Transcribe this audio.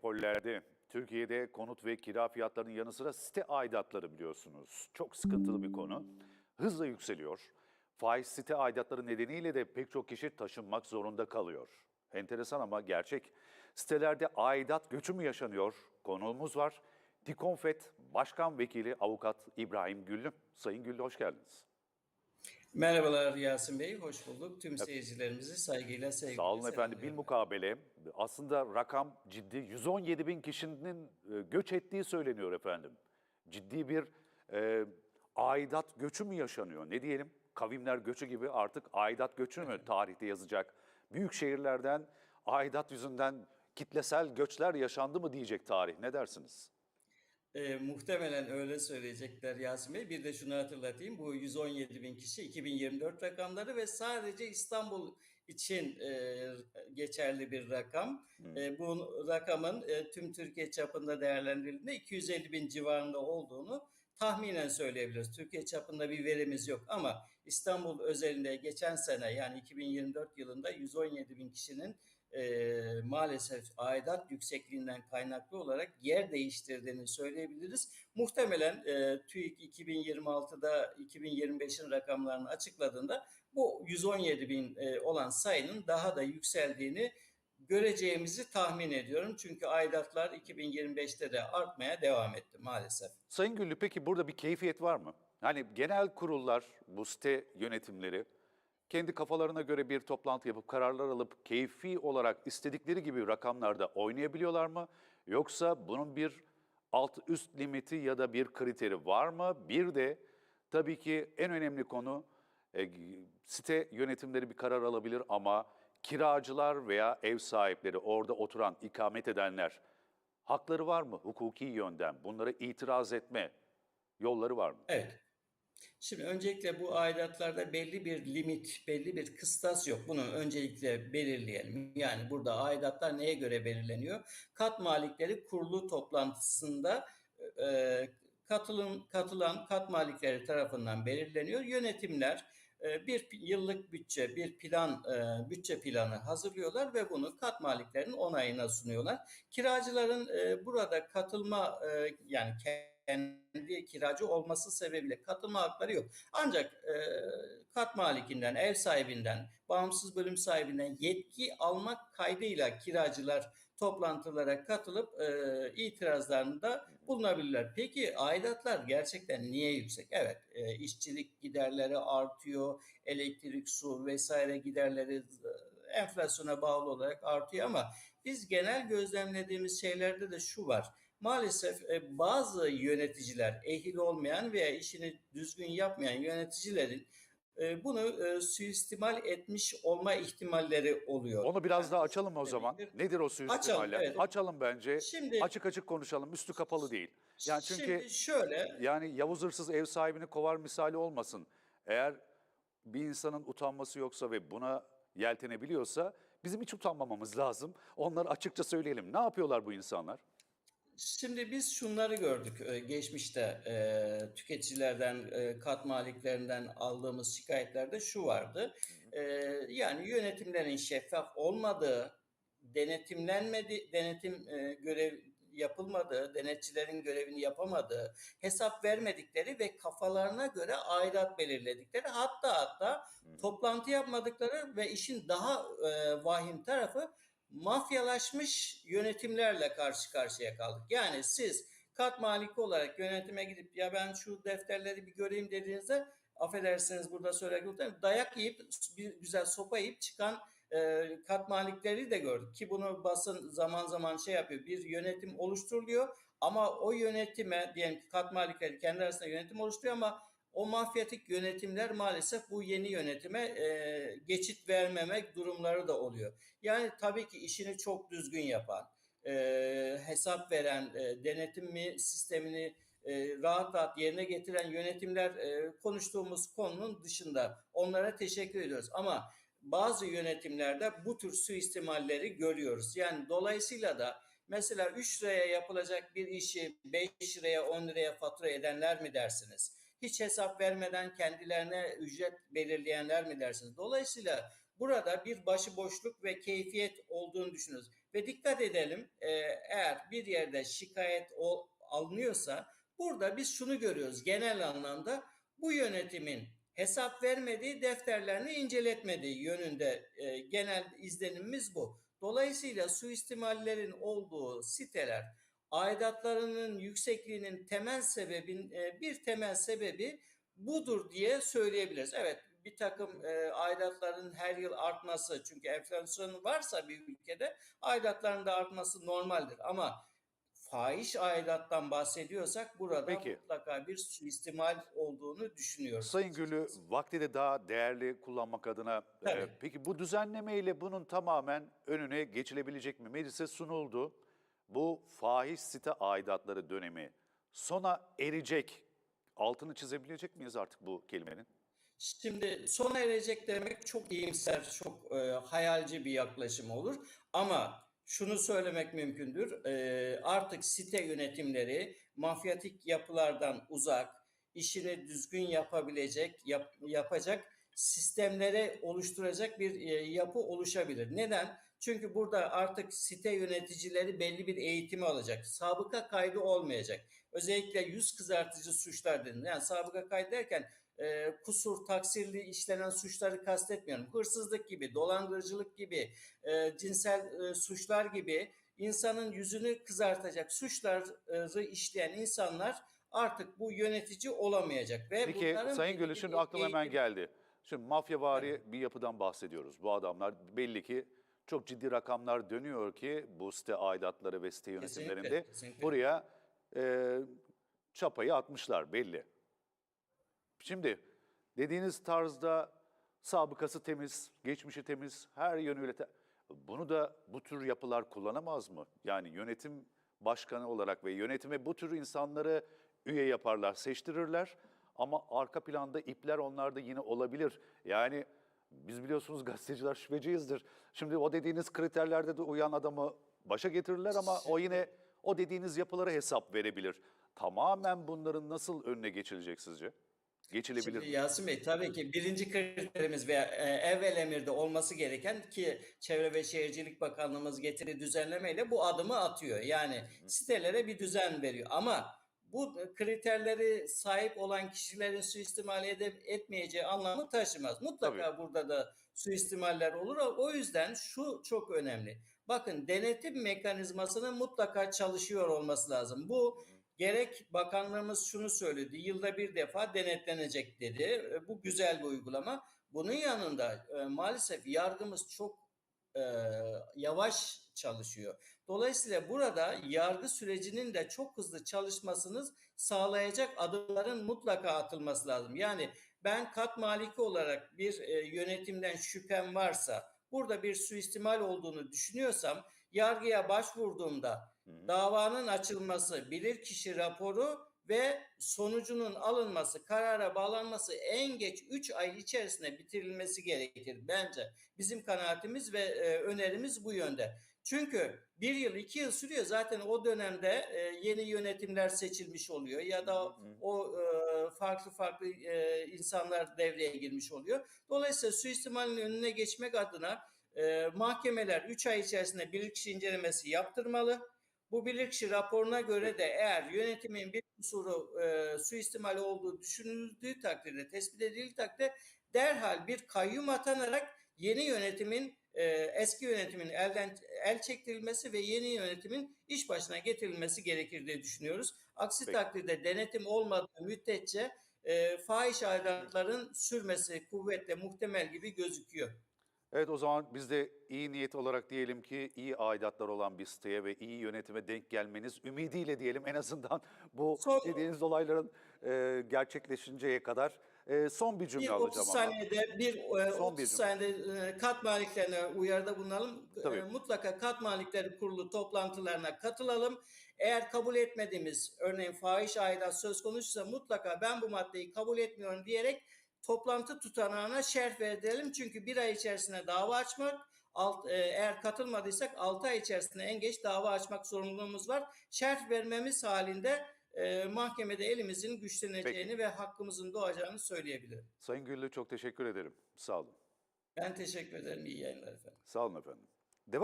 metropollerde, Türkiye'de konut ve kira fiyatlarının yanı sıra site aidatları biliyorsunuz. Çok sıkıntılı bir konu. Hızla yükseliyor. Faiz site aidatları nedeniyle de pek çok kişi taşınmak zorunda kalıyor. Enteresan ama gerçek. Sitelerde aidat göçü mü yaşanıyor? Konuğumuz var. Dikonfet Başkan Vekili Avukat İbrahim Güllü. Sayın Güllü hoş geldiniz. Merhabalar Yasin Bey, hoş bulduk. Tüm seyircilerimizi saygıyla, sevgiyle Sağ olun efendim. Bilmukabele aslında rakam ciddi. 117 bin kişinin e, göç ettiği söyleniyor efendim. Ciddi bir e, aidat göçü mü yaşanıyor? Ne diyelim? Kavimler göçü gibi artık aidat göçü mü tarihte yazacak? Büyük şehirlerden aidat yüzünden kitlesel göçler yaşandı mı diyecek tarih. Ne dersiniz? Ee, muhtemelen öyle söyleyecekler Yasin Bey. Bir de şunu hatırlatayım. Bu 117 bin kişi 2024 rakamları ve sadece İstanbul için e, geçerli bir rakam. E, bu rakamın e, tüm Türkiye çapında değerlendirildiğinde 250 bin civarında olduğunu tahminen söyleyebiliriz. Türkiye çapında bir verimiz yok ama İstanbul özelinde geçen sene yani 2024 yılında 117 bin kişinin e, maalesef aidat yüksekliğinden kaynaklı olarak yer değiştirdiğini söyleyebiliriz. Muhtemelen e, TÜİK 2026'da 2025'in rakamlarını açıkladığında bu 117 bin e, olan sayının daha da yükseldiğini göreceğimizi tahmin ediyorum. Çünkü aidatlar 2025'te de artmaya devam etti maalesef. Sayın Güllü peki burada bir keyfiyet var mı? Hani genel kurullar, bu site yönetimleri kendi kafalarına göre bir toplantı yapıp kararlar alıp keyfi olarak istedikleri gibi rakamlarda oynayabiliyorlar mı? Yoksa bunun bir alt üst limiti ya da bir kriteri var mı? Bir de tabii ki en önemli konu e, site yönetimleri bir karar alabilir ama kiracılar veya ev sahipleri orada oturan, ikamet edenler hakları var mı hukuki yönden? Bunlara itiraz etme yolları var mı? Evet. Şimdi öncelikle bu aidatlarda belli bir limit, belli bir kıstas yok. Bunu öncelikle belirleyelim. Yani burada aidatlar neye göre belirleniyor? Kat malikleri kurulu toplantısında e, katılım katılan kat malikleri tarafından belirleniyor. Yönetimler e, bir yıllık bütçe, bir plan, e, bütçe planı hazırlıyorlar ve bunu kat maliklerinin onayına sunuyorlar. Kiracıların e, burada katılma e, yani kendi kiracı olması sebebiyle katılma hakları yok. Ancak e, kat malikinden, ev sahibinden, bağımsız bölüm sahibinden yetki almak kaydıyla kiracılar toplantılara katılıp e, itirazlarında bulunabilirler. Peki aidatlar gerçekten niye yüksek? Evet, e, işçilik giderleri artıyor, elektrik, su vesaire giderleri e, enflasyona bağlı olarak artıyor ama biz genel gözlemlediğimiz şeylerde de şu var maalesef e, bazı yöneticiler ehil olmayan veya işini düzgün yapmayan yöneticilerin e, bunu e, suistimal etmiş olma ihtimalleri oluyor. Onu biraz daha açalım o zaman. Nedir o suistimaller? Açalım, evet. Açalım bence. Şimdi- açık açık konuşalım. Üstü kapalı değil. Yani çünkü Şimdi şöyle yani Yavuz hırsız ev sahibini kovar misali olmasın. Eğer bir insanın utanması yoksa ve buna yeltenebiliyorsa bizim hiç utanmamamız lazım. Onları açıkça söyleyelim. Ne yapıyorlar bu insanlar? Şimdi biz şunları gördük. E, geçmişte e, tüketicilerden, e, kat maliklerinden aldığımız şikayetlerde şu vardı. E, yani yönetimlerin şeffaf olmadığı, denetimlenmedi, denetim e, görev yapılmadığı, denetçilerin görevini yapamadığı, hesap vermedikleri ve kafalarına göre aidat belirledikleri hatta hatta toplantı yapmadıkları ve işin daha e, vahim tarafı mafyalaşmış yönetimlerle karşı karşıya kaldık. Yani siz kat maliki olarak yönetime gidip ya ben şu defterleri bir göreyim dediğinizde affedersiniz burada söylerken dayak yiyip bir güzel sopa yiyip çıkan e, kat malikleri de gördük ki bunu basın zaman zaman şey yapıyor bir yönetim oluşturuluyor ama o yönetime diyelim ki kat malikleri kendi arasında yönetim oluşturuyor ama o mafyatik yönetimler maalesef bu yeni yönetime e, geçit vermemek durumları da oluyor. Yani tabii ki işini çok düzgün yapan, e, hesap veren, e, denetimi sistemini e, rahat rahat yerine getiren yönetimler e, konuştuğumuz konunun dışında. Onlara teşekkür ediyoruz. Ama bazı yönetimlerde bu tür suistimalleri görüyoruz. Yani dolayısıyla da mesela 3 liraya yapılacak bir işi 5 liraya 10 liraya fatura edenler mi dersiniz? Hiç hesap vermeden kendilerine ücret belirleyenler mi dersiniz? Dolayısıyla burada bir başıboşluk ve keyfiyet olduğunu düşünüyoruz. Ve dikkat edelim e, eğer bir yerde şikayet o, alınıyorsa burada biz şunu görüyoruz genel anlamda bu yönetimin hesap vermediği, defterlerini inceletmediği yönünde e, genel izlenimimiz bu. Dolayısıyla suistimallerin olduğu siteler aidatlarının yüksekliğinin temel sebebin e, bir temel sebebi budur diye söyleyebiliriz. Evet bir takım e, aidatların her yıl artması çünkü enflasyon varsa bir ülkede aidatların da artması normaldir ama fahiş aidattan bahsediyorsak burada Peki. mutlaka bir suistimal olduğunu düşünüyoruz. Sayın Gül'ü vakti de daha değerli kullanmak adına e, Tabii. peki bu düzenlemeyle bunun tamamen önüne geçilebilecek mi? Meclise sunuldu. Bu fahiş site aidatları dönemi sona erecek. Altını çizebilecek miyiz artık bu kelimenin? Şimdi sona erecek demek çok iyimser, çok e, hayalci bir yaklaşım olur. Ama şunu söylemek mümkündür. E, artık site yönetimleri mafyatik yapılardan uzak, işini düzgün yapabilecek, yap- yapacak sistemlere oluşturacak bir e, yapı oluşabilir. Neden? Çünkü burada artık site yöneticileri belli bir eğitimi alacak. Sabıka kaydı olmayacak. Özellikle yüz kızartıcı suçlar dedin. Yani sabıka kaydı derken e, kusur, taksirli işlenen suçları kastetmiyorum. Hırsızlık gibi, dolandırıcılık gibi, e, cinsel e, suçlar gibi insanın yüzünü kızartacak suçları işleyen insanlar artık bu yönetici olamayacak. Ve Peki Sayın belli Gül'ü bir şimdi aklıma hemen geldi. Şimdi mafyavari bir yapıdan bahsediyoruz. Bu adamlar belli ki çok ciddi rakamlar dönüyor ki bu site aidatları ve site Kesinlikle, yönetimlerinde kesinlikle. buraya e, çapayı atmışlar belli. Şimdi dediğiniz tarzda sabıkası temiz, geçmişi temiz, her yönüyle te- bunu da bu tür yapılar kullanamaz mı? Yani yönetim başkanı olarak ve yönetime bu tür insanları üye yaparlar, seçtirirler ama arka planda ipler onlarda yine olabilir. Yani biz biliyorsunuz gazeteciler şüpheciyizdir. Şimdi o dediğiniz kriterlerde de uyan adamı başa getirirler ama o yine o dediğiniz yapılara hesap verebilir. Tamamen bunların nasıl önüne geçilecek sizce? Geçilebilir Şimdi? Yasin Bey tabii ki birinci kriterimiz ve e, evvel emirde olması gereken ki Çevre ve Şehircilik Bakanlığımız getirdiği düzenlemeyle bu adımı atıyor. Yani sitelere bir düzen veriyor ama bu kriterleri sahip olan kişilerin suistimal edip etmeyeceği anlamı taşımaz. Mutlaka burada da suistimaller olur. O yüzden şu çok önemli. Bakın denetim mekanizmasının mutlaka çalışıyor olması lazım. Bu Gerek bakanlığımız şunu söyledi, yılda bir defa denetlenecek dedi. Bu güzel bir uygulama. Bunun yanında e, maalesef yargımız çok e, yavaş çalışıyor. Dolayısıyla burada yargı sürecinin de çok hızlı çalışmasını sağlayacak adımların mutlaka atılması lazım. Yani ben kat maliki olarak bir e, yönetimden şüphem varsa, burada bir suistimal olduğunu düşünüyorsam, yargıya başvurduğumda davanın açılması, bilirkişi raporu ve sonucunun alınması, karara bağlanması en geç 3 ay içerisinde bitirilmesi gerekir bence. Bizim kanaatimiz ve e, önerimiz bu yönde. Çünkü bir yıl, iki yıl sürüyor. Zaten o dönemde e, yeni yönetimler seçilmiş oluyor ya da o e, farklı farklı e, insanlar devreye girmiş oluyor. Dolayısıyla suistimalin önüne geçmek adına e, mahkemeler 3 ay içerisinde bilirkişi incelemesi yaptırmalı. Bu bilirkişi raporuna göre de eğer yönetimin bir kusuru e, suistimal olduğu düşünüldüğü takdirde, tespit edildiği takdirde derhal bir kayyum atanarak yeni yönetimin e, eski yönetimin elden el çektirilmesi ve yeni yönetimin iş başına getirilmesi gerekir diye düşünüyoruz. Aksi Peki. takdirde denetim olmadığı müddetçe e, fahiş aidatların sürmesi kuvvetle muhtemel gibi gözüküyor. Evet o zaman biz de iyi niyet olarak diyelim ki iyi aidatlar olan bir siteye ve iyi yönetime denk gelmeniz ümidiyle diyelim en azından bu Son- dediğiniz olayların e, gerçekleşinceye kadar. E, son bir cümle Bir 30 alacağım ama. saniyede bir e, Son 30 bir saniyede e, kat maliklerine uyarıda bulunalım. E, Tabii. mutlaka kat malikleri kurulu toplantılarına katılalım. Eğer kabul etmediğimiz örneğin fahiş aidat söz konusuysa mutlaka ben bu maddeyi kabul etmiyorum diyerek toplantı tutanağına şerh verelim. Çünkü bir ay içerisinde dava açmak alt, e, eğer katılmadıysak 6 ay içerisinde en geç dava açmak zorunluluğumuz var. Şerh vermemiz halinde e, mahkemede elimizin güçleneceğini ve hakkımızın doğacağını söyleyebilirim. Sayın Güllü çok teşekkür ederim. Sağ olun. Ben teşekkür ederim. İyi yayınlar efendim. Sağ olun efendim.